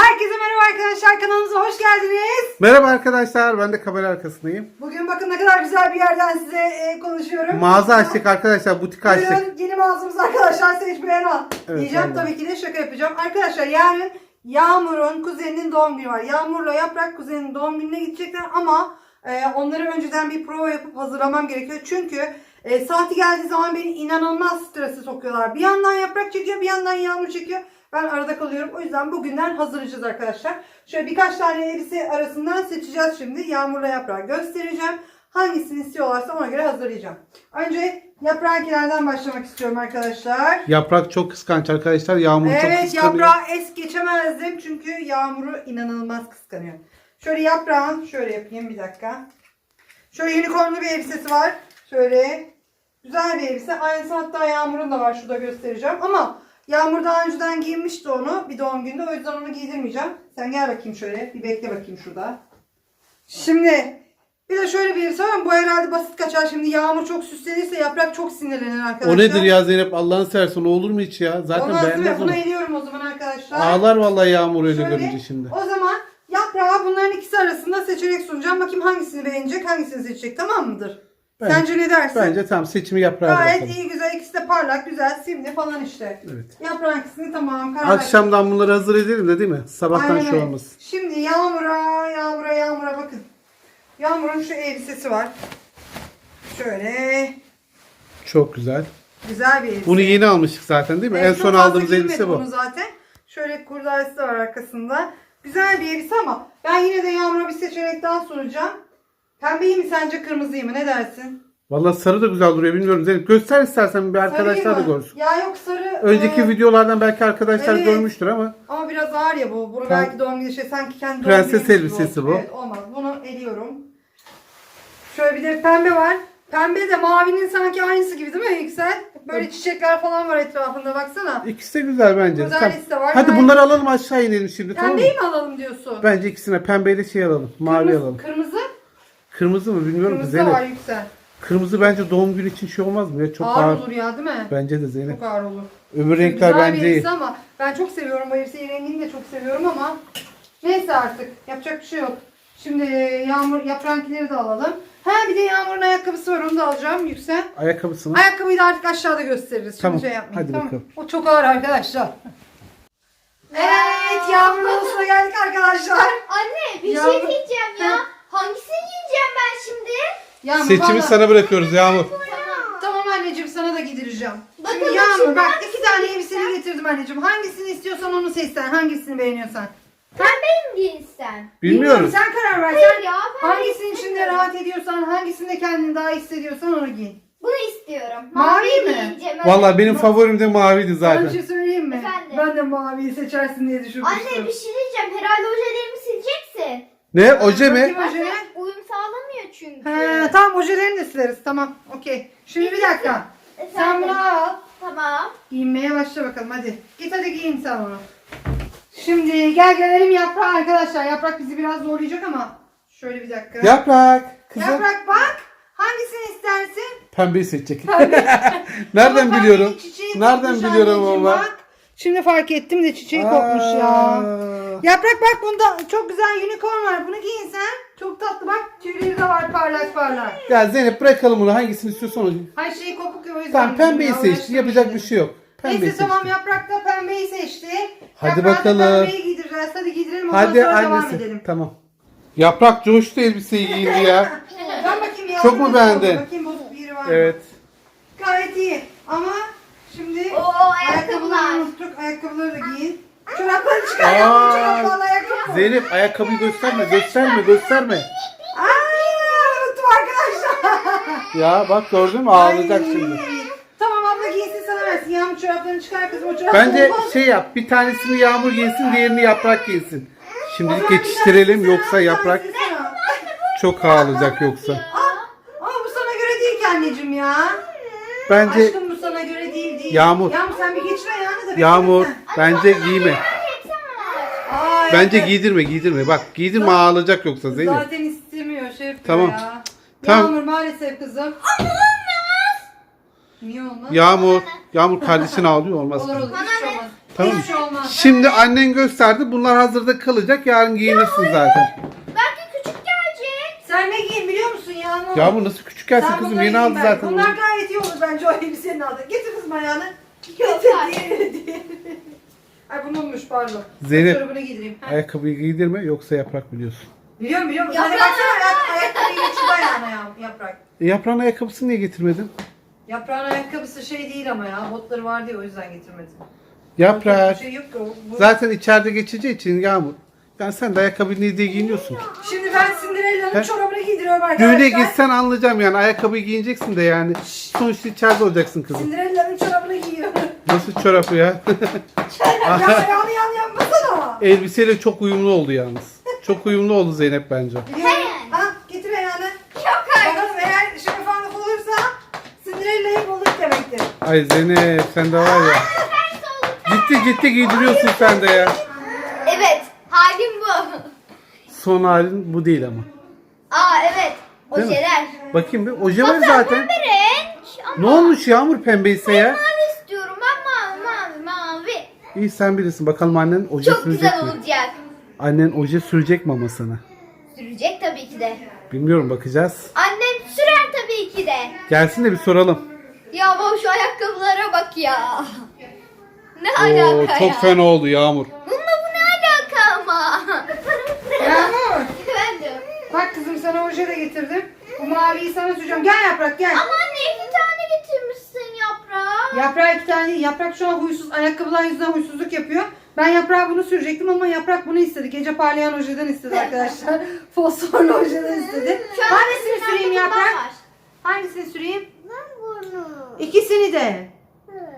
Herkese merhaba arkadaşlar kanalımıza hoş geldiniz. Merhaba arkadaşlar, ben de kamera arkasındayım. Bugün bakın ne kadar güzel bir yerden size e, konuşuyorum. Mağaza açtık arkadaşlar, butik açtık. Buyurun yeni mağazamız arkadaşlar seçmeyen al. Evet, Diyeceğim vallahi. tabii ki de şaka yapacağım. Arkadaşlar yarın Yağmur'un kuzeninin doğum günü var. Yağmur'la Yaprak kuzeninin doğum gününe gidecekler ama e, onları önceden bir prova yapıp hazırlamam gerekiyor. Çünkü e, saati geldiği zaman beni inanılmaz strese sokuyorlar. Bir yandan Yaprak çekiyor bir yandan Yağmur çekiyor. Ben arada kalıyorum. O yüzden bugünden hazırlayacağız arkadaşlar. Şöyle birkaç tane elbise arasından seçeceğiz şimdi. Yağmur'la Yaprağı göstereceğim. Hangisini istiyorlarsa ona göre hazırlayacağım. Önce yapraklardan başlamak istiyorum arkadaşlar. Yaprak çok kıskanç arkadaşlar, Yağmur çok Evet kıskanıyor. yaprağı es geçemezdim çünkü Yağmur'u inanılmaz kıskanıyor. Şöyle yaprağın şöyle yapayım bir dakika. Şöyle unicornlu bir elbisesi var. Şöyle güzel bir elbise. Aynısı hatta Yağmur'un da var. Şurada göstereceğim. Ama Yağmur daha önceden giymişti onu bir doğum gününde. O yüzden onu giydirmeyeceğim. Sen gel bakayım şöyle. Bir bekle bakayım şurada. Şimdi bir de şöyle bir var ama bu herhalde basit kaçar. Şimdi Yağmur çok süslenirse yaprak çok sinirlenir arkadaşlar. O nedir ya Zeynep Allah'ını seversen o olur mu hiç ya? Zaten Olmaz değil mi? beğenmez onu. ediyorum o zaman arkadaşlar. Ağlar vallahi Yağmur öyle Şöyle, görünce şimdi. O zaman yaprağa bunların ikisi arasında seçenek sunacağım. Bakayım hangisini beğenecek, hangisini seçecek tamam mıdır? Bence- Sence ne dersin? Bence tamam seçimi yaprağa Gayet bırakalım. iyi güzel. ikisi de parlak, güzel, simli falan işte. Evet. Yaprağın ikisini tamam. karar. Akşamdan bunları hazır edelim de değil mi? Sabahtan Aynen şu öyle. olmaz. Şimdi Yağmur'a, Yağmur'a, Yağmur'a bakın. Yağmur'un şu elbisesi var. Şöyle Çok güzel. güzel bir elbise. Bunu yeni almıştık zaten değil mi? En son aldığımız elbise bu. Bunu zaten. Şöyle kurdalesi de var arkasında. Güzel bir elbise ama ben yine de Yağmur'a bir seçenek daha sunacağım. Pembeyi mi sence kırmızıyı mı ne dersin? Vallahi sarı da güzel duruyor bilmiyorum Zeynep. Göster istersen bir arkadaşlar da Sarıyı mı? görsün. Ya yok sarı. Önceki e, videolardan belki arkadaşlar evet. görmüştür ama Ama biraz ağır ya bu. Bunu belki doğum günü şey sanki kendi Prenses gibi elbisesi olsun. bu. Evet olmaz. Bunu eliyorum. Şöyle bir de pembe var. Pembe de mavinin sanki aynısı gibi değil mi Yüksel? Böyle çiçekler falan var etrafında baksana. ikisi de güzel bence. Güzel Tamam. liste var. Hadi Ben- bunları alalım aşağı inelim şimdi tamam mı? Pembeyi mi alalım diyorsun? Bence ikisine pembeyle şey alalım. Mavi Kırmızı, alalım. Kırmızı? Kırmızı mı bilmiyorum Kırmızı Zeynep. var Yüksel. Kırmızı bence doğum günü için şey olmaz mı ya? Çok ağır, ağır. olur ya değil mi? Bence de Zeynep. Çok ağır olur. Öbür renkler Güzel bir bence iyi. ama ben çok seviyorum bu elbiseyi. Rengini de çok seviyorum ama neyse artık. Yapacak bir şey yok. Şimdi yağmur yaprakları da alalım. Ha bir de Yağmur'un ayakkabısı var onu da alacağım Yüksel. Ayakkabısını. Ayakkabıyı da artık aşağıda gösteririz. Şimdi Tamam, şey yapmayın. hadi tamam. bakalım. O çok ağır arkadaşlar. Evet Yağmur'un odasına geldik arkadaşlar. Anne bir Ya- şey diyeceğim ya. Ha. Hangisini giyeceğim ben şimdi? Yağmur, Seçimi vallahi- sana bırakıyoruz Yağmur. Tamam. Anneciğim sana da giydireceğim. Bakalım Şimdi Yağmur şimdi bak iki tane elbiseni getirdim anneciğim. Hangisini istiyorsan onu seç sen. Hangisini beğeniyorsan. Pembe mi giyinsem? Bilmiyorum. Sen karar ver. Hayır Sen ya. pembe hangisinin içinde istemiyorum. rahat ediyorsan, hangisinde kendini daha iyi hissediyorsan onu giy. Bunu istiyorum. Mavi Mavi mi? evet. Vallahi benim favorim de maviydi Sana bir zaten. şey söyleyeyim mi? Efendim? Ben de maviyi seçersin diye düşünmüştüm. Anne bir şey diyeceğim. Herhalde ojelerimi sileceksin. Ne? Oje mi? Anne uyum sağlamıyor çünkü. He, tamam ojelerini de sileriz. Tamam. Okey. Şimdi bir dakika. Sen Efendim? bunu al. Tamam. Giyinmeye başla bakalım hadi. Git hadi giyin sen onu. Şimdi gel gelelim yaprağa arkadaşlar. Yaprak bizi biraz zorlayacak ama. Şöyle bir dakika. Yaprak. Kızım. Yaprak bak. Hangisini istersin? Pembeyi seçecek. Pembe. Nereden Ama biliyorum? Nereden biliyorum ama? bak. Şimdi fark ettim de çiçeği kopmuş ya. Yaprak bak bunda çok güzel unicorn var. Bunu giyin sen. Çok tatlı bak. Tüyleri de var parlak parlak. Ya Zeynep bırakalım bunu hangisini istiyorsan onu. Her şey kopuk ya o yüzden. Tamam pembeyi seçti. Yapacak şimdi. bir şey yok. Pembeyi Neyse seçti. tamam yaprak da pembeyi seçti. Hadi Yaprağı da bakalım. pembeyi giydireceğiz. Hadi giydirelim ondan Hadi sonra devam annesi. edelim. Tamam. Yaprak coştu elbiseyi giyindi ya. Ben bakayım ya. Çok mu beğendin? Bakayım bozuk bir yeri var mı? evet. Gayet iyi. Ama şimdi Oo, ayakkabıları ayakkabılar. unuttuk. Ayakkabıları da giyin. Çorapları çıkar ya. Aa. Çoraplarla ayakkabı. Zeynep ayakkabıyı gösterme, gösterme, gösterme. Aa, unuttum arkadaşlar. Ya bak gördün mü ağlayacak Ay. şimdi. Tamam abla giysin sana versin. Yağmur çoraplarını çıkar kızım. O çorap Bence olmaz. şey yap, bir tanesini yağmur giysin, diğerini yaprak giysin. Şimdilik geçiştirelim yoksa yaprak çok ağlayacak yoksa. Ama bu sana göre değil ki anneciğim ya. Bence Aşkım bu sana göre değil değil. Yağmur. Yağmur sen bir geçir ayağını da. yağmur, bence giyme. Ama. sen. Ay, Bence evet. giydirme, giydirme. Bak giydirme ağlayacak yoksa Zeynep. Zaten istemiyor şey yapıyor Tamam. ya. Tamam. Yağmur maalesef kızım. Niye olmaz? Yağmur, Yağmur kardeşin ağlıyor olmaz. Olur olur şey olmaz. Tamam şey olmaz. Şimdi annen gösterdi. Bunlar hazırda kalacak. Yarın giyinirsin zaten. Sen ne giyin biliyor musun Yağmur? Ya bu nasıl küçük gelsin Sen kızım? bunları Yeni giyin aldı bence. zaten. Bunlar gayet iyi olur bence o elbisenin adı. Getir kızım ayağını. Getir diğerini diğerini. Ay bununmuş pardon. Zeynep. Çorabını giydireyim. Ha. Ayakkabıyı giydirme yoksa yaprak biliyorsun. Biliyorum biliyorum. Hadi Yaprak. baksana ayak, ayakkabıyı geçirdi ayağına ya, yaprak. E, yaprağın ayakkabısını niye getirmedin? Yaprağın ayakkabısı şey değil ama ya. Botları var diye o yüzden getirmedim. Yaprak. Bir şey yok ki o. Bu- Zaten içeride geçeceği için Yağmur. Yani sen de ayakkabıyı niye diye giyiniyorsun? Şimdi ben Cinderella'nın He? çorabını giydiriyorum arkadaşlar. Düğüne gitsen anlayacağım yani ayakkabıyı giyineceksin de yani. Sonuçta içeride olacaksın kızım. Cinderella'nın çorabını giyiyorum. Nasıl çorabı ya? ya ayağını yan yanmasana. Elbiseyle çok uyumlu oldu yalnız. Çok uyumlu oldu Zeynep bence. Biliyorum. Ha getir ayağını. Yok hayır. Bakalım eğer şeffaflık olursa Cinderella'yı bulduk demektir. Ay Zeynep sen de var ya. Ciddi ciddi giydiriyorsun sen de ya. Son halin bu değil ama. Aa evet. Değil mi? Ojeler. Bakayım bir. Oje var zaten. Pembe renk. Ama Ne olmuş Yağmur pembeyse ya? mavi istiyorum. Ben mavi mavi mavi. İyi sen bilirsin. Bakalım annen oje Çok sürecek güzel mi? olacak. Annen oje sürecek mi ama sana? Sürecek tabii ki de. Bilmiyorum bakacağız. Annem sürer tabii ki de. Gelsin de bir soralım. Ya baba şu ayakkabılara bak ya. Ne Oo, alaka çok ya? fena oldu Yağmur. Bununla bu ne alaka ama? Yağmur. Efendim. Bak kızım sana oje de getirdim. Bu maviyi sana süreceğim. Gel yaprak gel. Ama anne iki tane getirmişsin yaprağı. Yaprağı iki tane değil. Yaprak şu an huysuz. Ayakkabılar yüzünden huysuzluk yapıyor. Ben yaprağa bunu sürecektim ama yaprak bunu istedi. Gece parlayan ojeden istedi arkadaşlar. Fosforlu ojeden istedi. Hangisini süreyim yaprak? Hangisini süreyim? Ben bunu. İkisini de.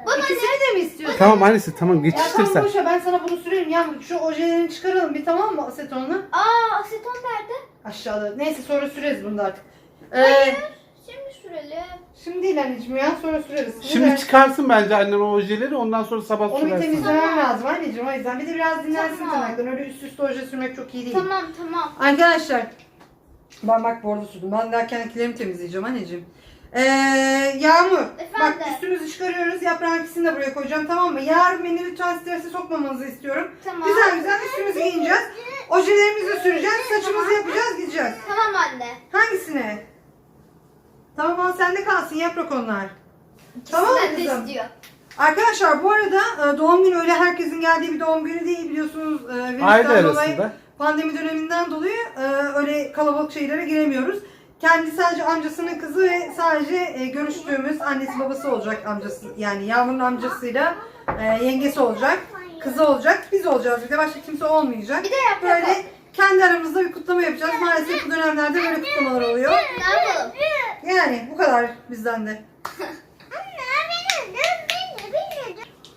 Bana İkisini de mi istiyorsun? Tamam annesi tamam Ya geçiştir tamam sen. boş ver ben sana bunu sürerim Yağmur. Şu ojelerini çıkaralım bir tamam mı asetonla? Aa aseton nerede? Aşağıda. Neyse sonra süreriz bunu da artık. Ee, Hayır. Şimdi sürelim. şimdi değil anneciğim ya sonra süreriz. Şimdi Neden? çıkarsın bence annen o ojeleri ondan sonra sabah Onu bir sürersin. temizlemem lazım anneciğim o yüzden. Bir de biraz dinlensin Tamam. tırnaklarını. Öyle üst üste oje sürmek çok iyi değil. Tamam tamam. Arkadaşlar ben bak bu arada sürdüm. Ben daha kendilerimi temizleyeceğim anneciğim. Ee, Yağmur bak Efendim? üstümüzü çıkarıyoruz. Yaprağın ikisini de buraya koyacağım tamam mı? Yarın beni lütfen strese sokmamanızı istiyorum. Tamam. Güzel güzel üstümüzü giyineceğiz. Ojelerimizi süreceğiz. Saçımızı yapacağız gideceğiz. Tamam anne. Hangisine? Tamam ama sende kalsın yaprak onlar. Tamam mı İkisinden de kızım? istiyor. Arkadaşlar bu arada e, doğum günü öyle herkesin geldiği bir doğum günü değil biliyorsunuz. e, virüsten Aile dolayı, arasında. pandemi döneminden dolayı e, öyle kalabalık şeylere giremiyoruz. Kendi sadece amcasının kızı ve sadece e, görüştüğümüz annesi babası olacak amcası yani Yağmur'un amcasıyla e, yengesi olacak. Kızı olacak. Biz olacağız bir de başka kimse olmayacak. Bir de yaprak Böyle kendi aramızda bir kutlama yapacağız. Maalesef bu dönemlerde böyle kutlamalar oluyor. Yapalım? Yani bu kadar bizden de.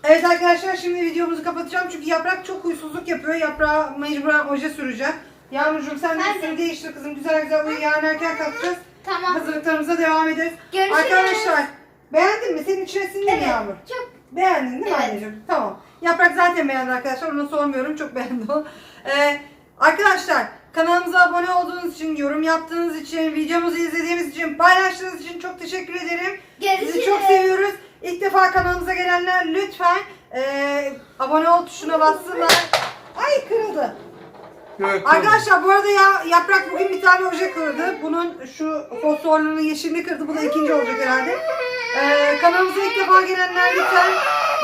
Evet arkadaşlar şimdi videomuzu kapatacağım çünkü yaprak çok huysuzluk yapıyor. Yaprağa mecburen oje süreceğim. Yağmurcuğum sen de üstünü değiştir kızım. Güzel güzel uyu. Yarın erken kalkacağız. Tamam. Hazırlıklarımıza devam ederiz. Görüşürüz. Arkadaşlar beğendin mi? Senin içine sindi Evet. Yağmur? Çok Beğendin değil mi Evet. anneciğim? Tamam. Yaprak zaten beğendi arkadaşlar. Onu sormuyorum. Çok beğendi o. Ee, arkadaşlar kanalımıza abone olduğunuz için, yorum yaptığınız için, videomuzu izlediğiniz için, paylaştığınız için çok teşekkür ederim. Sizi Görüşürüz. çok seviyoruz. İlk defa kanalımıza gelenler lütfen ee, abone ol tuşuna bassınlar. Ay kırıldı. Yok, Arkadaşlar bu arada ya, Yaprak bugün bir tane oje kırdı. Bunun şu fosforluğunu yeşilini kırdı. Bu da ikinci olacak herhalde. Ee, kanalımıza ilk defa gelenler lütfen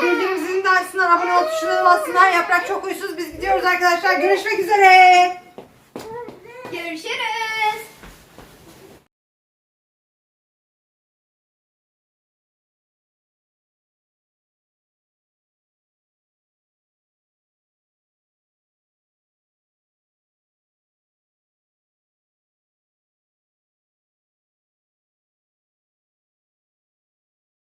bildirim zilini de açsınlar. Abone ol tuşuna bassınlar. Yaprak çok huysuz. Biz gidiyoruz arkadaşlar. Görüşmek üzere. Görüşürüz.